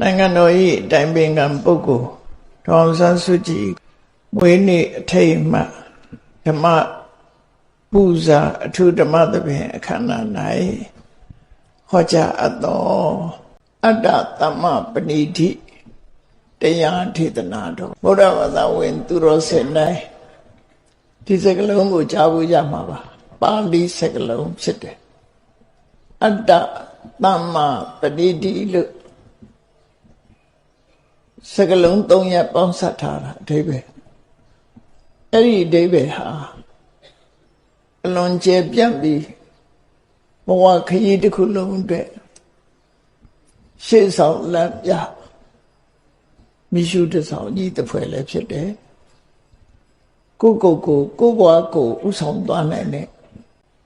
နိုင်ငံတော်၏အတိုင်ပင်ခံပုဂ္ဂိုလ်ဒေါအောင်ဆန်းစုကြည်မွေးနေ့အထိမ်းအမှတ်ဓမ္မပူဇာအထုဓမ္မသဘင်အခမ်းအနား၌ဟောကြားအပ်သောအတ္တသမ္မပဏိတိတရားထေသနာတော်ဘုရားဘာသာဝင် သူတော်စင်တိုင်းဒီစကလုံးကိုကြားဖို့ရမှာပါပါဠိစကလုံးဖြစ်တယ်အတ္တသမ္မပဏိတိလို့ စကလုံး၃ရက်ပေါင်းစပ်ထားတာအဓိပ္ပာယ်အဲ့ဒီအဓိပ္ပာယ်ဟာအလွန်ကျယ်ပြန့်ပြီးဘဝခရီးတစ်ခုလုံးအတွက်ရှေ့ဆောင်လမ်းပြမိရှုတဆောင်ကြီးတစ်ဖွဲ့လည်းဖြစ်တယ်ကိုကိုကိုကိုဘွားကိုဥဆောင်သွားနိုင်တဲ့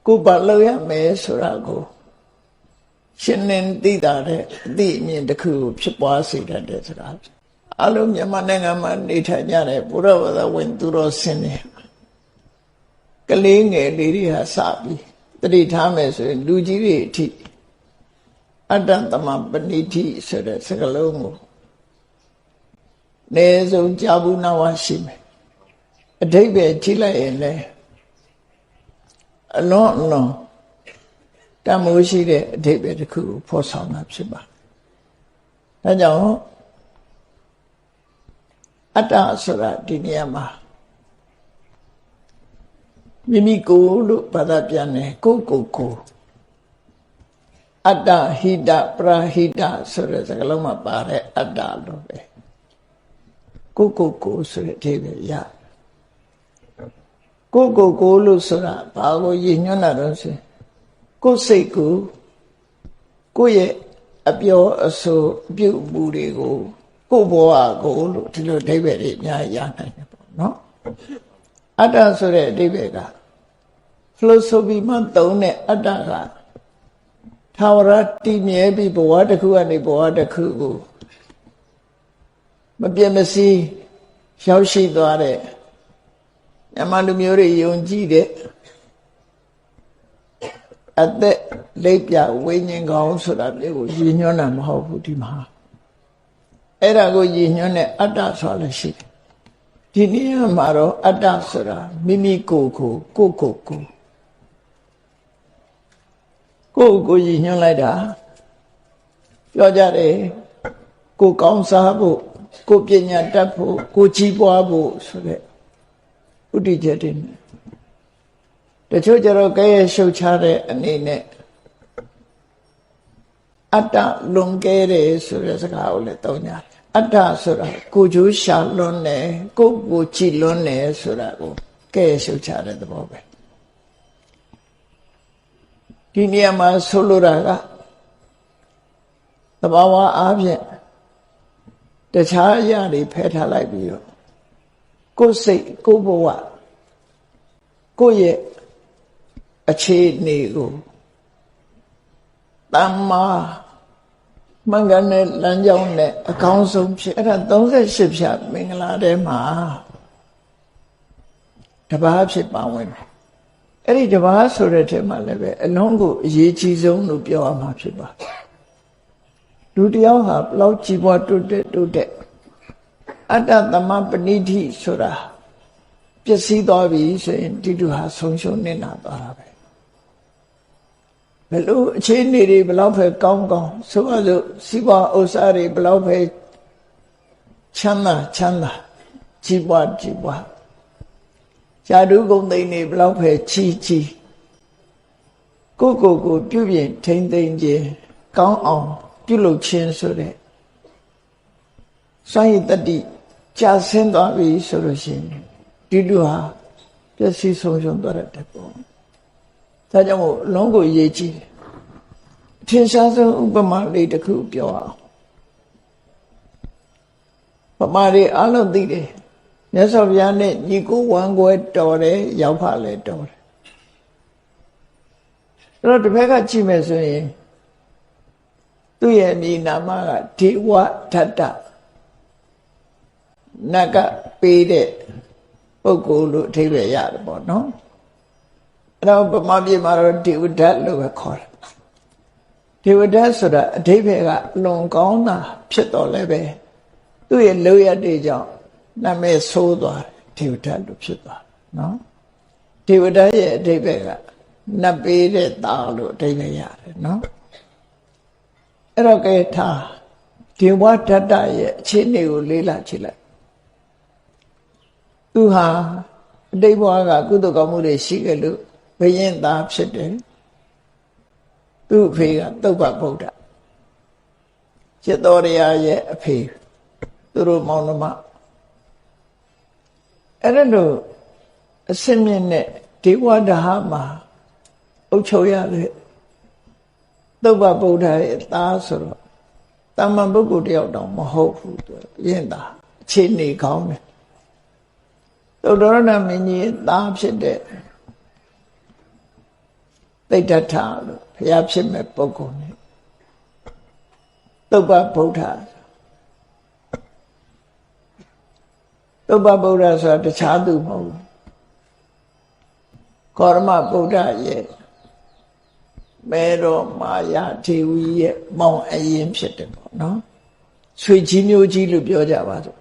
ကိုပါလို့ရမယ်ဆိုတာကိုရှင်းလင်းသိတာတဲ့အသိအမြင်တစ်ခုကိုဖြစ်ပွားစေတတ်တဲ့စကား အလုံးမြန်မာနိုင်ငံမှာနေထိုင်ကြတဲ့ဘုရားဘာသာဝင်သူတော်စင်တွေကလေးငယ်လေးတွေဟာစပြီးတတိထားမယ်ဆိုရင်လူကြီးတွေအထိအတ္တသမပဏိတိဆိုတဲ့စကားလုံးကိုနေဆုံးကြာဘူးနာဝရှိမယ်အတိတ်ပဲကြည့်လိုက်ရင်လည်းအလွန်အလွန်တမိုးရှိတဲ့အတိတ်ပဲတစ်ခုကိုဖော်ဆောင်တာဖြစ်ပါဒါကြောင့် အတ္တဆိုတာဒီနေရာမှာမိမိကိုယ်လို့ဘာသာပြန်တယ်ကိုကိုကိုအတ္တဟိတပရာဟိတဆိုတဲ့စကားလုံးမှာပါတဲ့အတ္တလို့ပဲကိုကိုကိုဆိုတဲ့အဓိပ္ပာယ်ရကိုကိုကိုလို့ဆိုတာဘာကိုရည်ညွှန်းတာတော့ဆိုကိုစိတ်ကိုကိုရဲ့အပြောအဆိုအပြုအမူတွေကို ကိုဘဝကိုလို့ဒီလိုအဓိပ္ပာယ်တွေအများကြီးရနိုင်တယ်ပေါ့နော်အတ္တဆိုတဲ့အဓိပ္ပာယ်က philosophy မှာသုံးတဲ့အတ္တကသာဝရတည်မြဲပြီးဘဝတစ်ခုကနေဘဝတစ်ခုကိုမပြတ်မစည်းရောက်ရှိသွားတဲ့မြန်မာလူမျိုးတွေယုံကြည်တဲ့အသက်လက်ပြဝိညာဉ်ကောင်းဆိုတာမျိုးကိုရည်ညွှန်းတာမဟုတ်ဘူးဒီမှာ အဲ့ဒါကိုရည်ညွှန်းတဲ့အတ္တဆိုတာလည်းရှိတယ်ဒီနေရာမှာတော့အတ္တဆိုတာမိမိကိုယ်ကိုကိုယ်ကိုကိုကိုယ်ကိုရည်ညွှန်းလိုက်တာပြောကြတယ်ကိုကောင်းစားဖို့ကိုပညာတတ်ဖို့ကိုကြီးပွားဖို့ဆိုတဲ့ဥတည်ချက်တွေတချို့ကျတော့ကဲရဲ့ရှုပ်ချတဲ့အနေနဲ့ အတ္တလွန်ကဲတယ်ဆိုတဲ့စကားကိုလည်းသုံးကြတယ်အတ္တဆိုတာကိုကျိုးရှာလွန်တယ်ကိုကိုကြည်လွန်တယ်ဆိုတာကိုကဲရဲ့ရှုပ်ချတဲ့သဘောပဲဒီနေရာမှာဆိုလိုတာကသဘာဝအားဖြင့်တခြားအရာတွေဖယ်ထားလိုက်ပြီးတော့ကိုယ်စိတ်ကိုယ်ဘဝကိုယ့်ရဲ့အခြေအနေကို တမ္မာမင်္ဂနဲ့လမ်းကြောင်းနဲ့အကောင်းဆုံးဖြစ်အဲ့ဒါ38ဖြတ်မင်္ဂလာထဲမှာတပါးဖြစ်ပါဝင်တယ်အဲ့ဒီတပါးဆိုတဲ့ထဲမှာလည်းပဲအလုံးကိုအရေးကြီးဆုံးလို့ပြောရမှာဖြစ်ပါလူတယောက်ဟာဘလောက်ကြည်ပွားတိုးတက်တိုးတက်အတ္တသမပဏိတိဆိုတာပျက်စီးသွားပြီဆိုရင်ဒီလူဟာဆုံးရှုံးနေတာသွားတာပဲ ဘယ်လိုအခြေအနေတွေဘလောက်ပဲကောင်းကောင်းဆိုပါစို့စီးပွားဥစ္စာတွေဘလောက်ပဲချမ်းသာချမ်းသာကြီးပွားကြီးပွားဇာတုဂုံသိမ့်တွေဘလောက်ပဲချီချီကိုကိုကိုပြုပြင်ထိမ့်သိမ့်ခြင်းကောင်းအောင်ပြုလုပ်ခြင်းဆိုတဲ့စွန့်ရည်တတိကြာဆင်းသွားပြီဆိုလို့ရှိရင်ဒီလူဟာပျက်စီးဆုံးရှုံးသွားတဲ့ပုံ ဒါကြောင့်မို့လုံးကိုရေးကြည့်တယ်ထင်ရှားဆုံးဥပမာလေးတစ်ခုပြောအောင်ပမာတွေအလုံးသိတယ်မြတ်စွာဘုရားနဲ့ညီကိုဝမ်းကွဲတော်တယ်ရောက်ဖလဲတော်တယ်အဲ့တော့တစ်ဖက်ကကြည့်မယ်ဆိုရင်သူ့ရဲ့အမည်နာမကဒေဝထတ္တနတ်ကပေးတဲ့ပုဂ္ဂိုလ်လို့အထိပ္ပယ်ရတယ်ပေါ့နော် အဲ့တော့ဗမာပြည်မှာတော့ဒေဝဒတ်လို့ပဲခေါ်တယ်ဒေဝဒတ်ဆိုတာအဓိပ္ပာယ်ကအလွန်ကောင်းတာဖြစ်တော်လဲပဲသူ့ရဲ့လောရတဲ့ကြောင့်နာမည်ဆိုးသွားတယ်ဒေဝဒတ်လို့ဖြစ်သွားနော်ဒေဝဒတ်ရဲ့အဓိပ္ပာယ်ကနတ်ပေးတဲ့သားလို့အဓိပ္ပာယ်ရတယ်နော်အဲ့တော့ကဲထားဒေဝဒတ္တရဲ့အခြေအနေကိုလေးလာကြည့်လိုက်သူဟာအတိတ်ဘဝကကုသိုလ်ကောင်းမှုတွေရှိခဲ့လို့ ဘယင်သားဖြစ်တယ်သူ့အဖေကသုတ်ပဗုဒ္ဓจิตတော်ရရဲ့အဖေသူတို့မောင်နှမအဲ့ဒါလို့အစင်းမြင့်နဲ့ဒေဝဒဟမှာအုပ်ချုပ်ရတဲ့သုတ်ပဗုဒ္ဓရဲ့သားဆိုတော့တာမန်ပုဂ္ဂိုလ်တယောက်တော့မဟုတ်ဘူးသူယင့်တာအခြေအနေကောင်းတယ်သုတ္တရဏမင်းကြီးသားဖြစ်တဲ့ သိတ္တထလို့ဘုရားဖြစ်မဲ့ပုဂ္ဂိုလ် ਨੇ သုပ္ပဗုဒ္ဓသုပ္ပဗုဒ္ဓဆိုတာတခြားသူမဟုတ်ဘူးကောရမဗုဒ္ဓရဲ့မဲတော်မာယာထေဝီရဲ့မောင်အရင်ဖြစ်တယ်ပေါ့နော်ဆွေကြီးမျိုးကြီးလို့ပြောကြပါစို့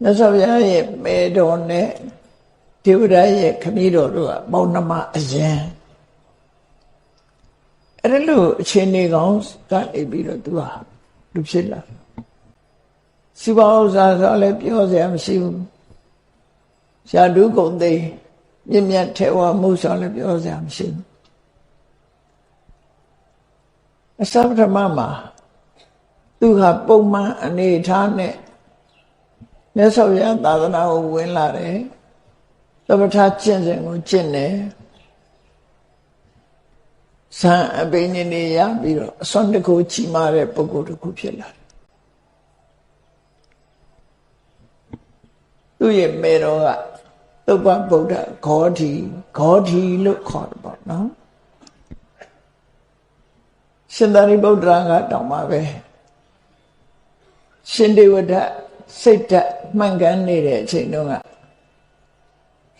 မြတ်စွာဘုရားရဲ့မဲတော်နဲ့ဒေဝရရဲ့ခမည်းတော်တို့ကမောင်နှမအရင် အဲ့ဒါလို့အခြေအနေကောင်းကနေပြီးတော့သူဟာလူဖြစ်လာစီပါဥစ္စာဆိုလည်းပြောစရာမရှိဘူးရှာဒုကုံသိမြင့်မြတ်ထေဝမှုဆိုလည်းပြောစရာမရှိဘူးအစပထမမှာသူဟာပုံမှန်အနေထားနဲ့မြတ်စွာဘုရားသာသနာကိုဝင်လာတယ်သမထကျင့်စဉ်ကိုကျင့်တယ် ဇံအပိနေနေရပြီးတော့အစွမ်းတကူချီမာတဲ့ပုဂ္ဂိုလ်တစ်ခုဖြစ်လာတယ်သူ့ရဲ့မေတော်ကသုပ္ပဗုဒ္ဓဂေါဒီဂေါဒီလို့ခေါ်တယ်ပေါ့နော်ရှင်သာရိပုတ္တရာကတောင်းပါပဲရှင်ဒေဝဒစိတ်ဓာတ်မှန်ကန်နေတဲ့အချိန်တုန်းက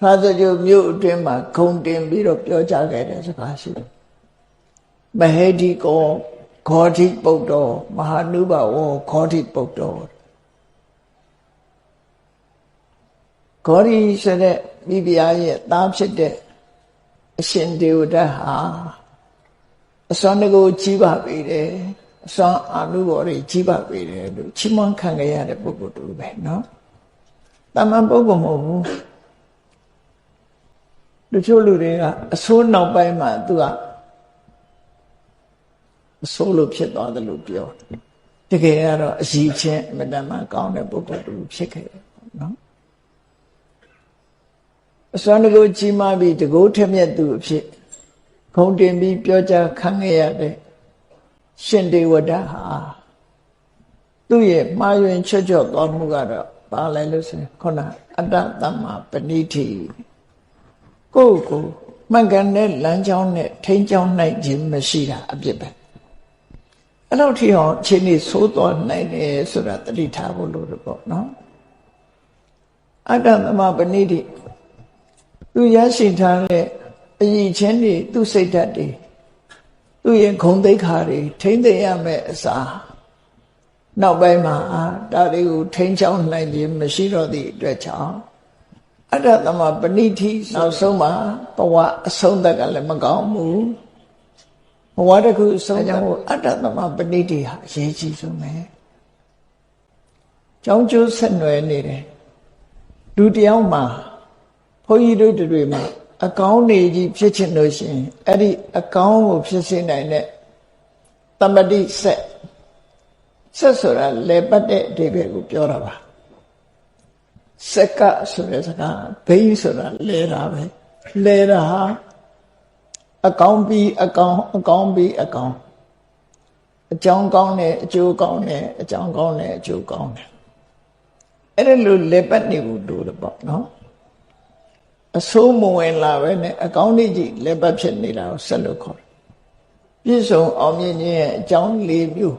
သာသကြမြို့အတွင်းမှာဂုံတင်ပြီးတော့ပြောကြခဲ့တဲ့စကားရှိတယ် မဟေဒီကောဂေါတိပုတ်တော်မဟာနုဘဝဂေါတိပုတ်တော်ဂေါတိဆိုတဲ့မိဖုရားရဲ့သားဖြစ်တဲ့အရှင်ဒေဝဒတ်ဟာအစွမ်းတကူကြီးပါပေတယ်အစွမ်းအာနုဘော်တွေကြီးပါပေတယ်လို့ချီးမွမ်းခံရတဲ့ပုဂ္ဂိုလ်တူပဲเนาะတမန်ပုဂ္ဂိုလ်မဟုတ်ဘူးတချို့လူတွေကအဆိုးနောက်ပိုင်းမှာသူက အဆိုးလို့ဖြစ်သွားတယ်လို့ပြောတကယ်ကတော့အစီချင်းအမတမကောင်းတဲ့ပုဂ္ဂိုလ်တူဖြစ်ခဲ့တယ်နော်အစွမ်းတကူကြီးမားပြီးတကူထက်မြက်သူအဖြစ်ခုံတင်ပြီးပြောကြားခံခဲ့ရတဲ့ရှင်ဒေဝဒဟာသူ့ရဲ့မှားယွင်းချွတ်ချော့သွားမှုကတော့ပါလဲလို့ဆိုရင်ခုနအတ္တသမ္မာပဏိတိကိုယ့်ကိုမှန်ကန်တဲ့လမ်းကြောင်းနဲ့ထိန်းကျောင်းနိုင်ခြင်းမရှိတာအပြစ်ပဲ အဲ့လောက်ထိအောင်အချိန်ကြီးသိုးသွားနိုင်တယ်ဆိုတာတတိထားဖို့လိုတယ်ပေါ့နော်အတ္တသမပဏိတိသူရရှိထားတဲ့အည်ချင်းတွေသူ့စိတ်ဓာတ်တွေသူ့ရဲ့ဂုံသိက္ခာတွေထိမ့်သိရမယ်အစားနောက်ပိုင်းမှာဒါတွေကိုထိန်းချောင်းနိုင်ခြင်းမရှိတော့သည့်အတွက်ကြောင့်အတ္တသမပဏိတိနောက်ဆုံးမှာဘဝအဆုံးသက်ကလည်းမကောင်းဘူး ဘဝတစ်ခုအဆုံးကြောင့်အတ္တသမပဏိတိဟာအရေးကြီးဆုံးပဲကြောင်းကျိုးဆက်နွယ်နေတယ်လူတယောက်မှာဘုန်းကြီးတို့တွေမှာအကောင်းနေကြီးဖြစ်ချင်လို့ရှိရင်အဲ့ဒီအကောင်းကိုဖြစ်စေနိုင်တဲ့တမတိဆက်ဆက်ဆိုတာလေပတ်တဲ့အဓိပ္ပာယ်ကိုပြောတာပါစက်ကဆိုတဲ့စကားဘိန်းဆိုတာလဲတာပဲလဲတာဟာ အကောင်းပြီးအကောင်းအကောင်းပြီးအကောင်းအကြောင်းကောင်းတယ်အကျိုးကောင်းတယ်အကြောင်းကောင်းတယ်အကျိုးကောင်းတယ်အဲ့ဒါလိုလက်ပတ်နေဘူးတို့တော့ပေါ့နော်အဆိုးမဝင်လာပဲနဲ့အကောင်းကြီးကြီးလက်ပတ်ဖြစ်နေတာကိုဆက်လို့ခေါ်တယ်ပြည့်စုံအောင်မြင်ခြင်းရဲ့အကြောင်း၄မျိုး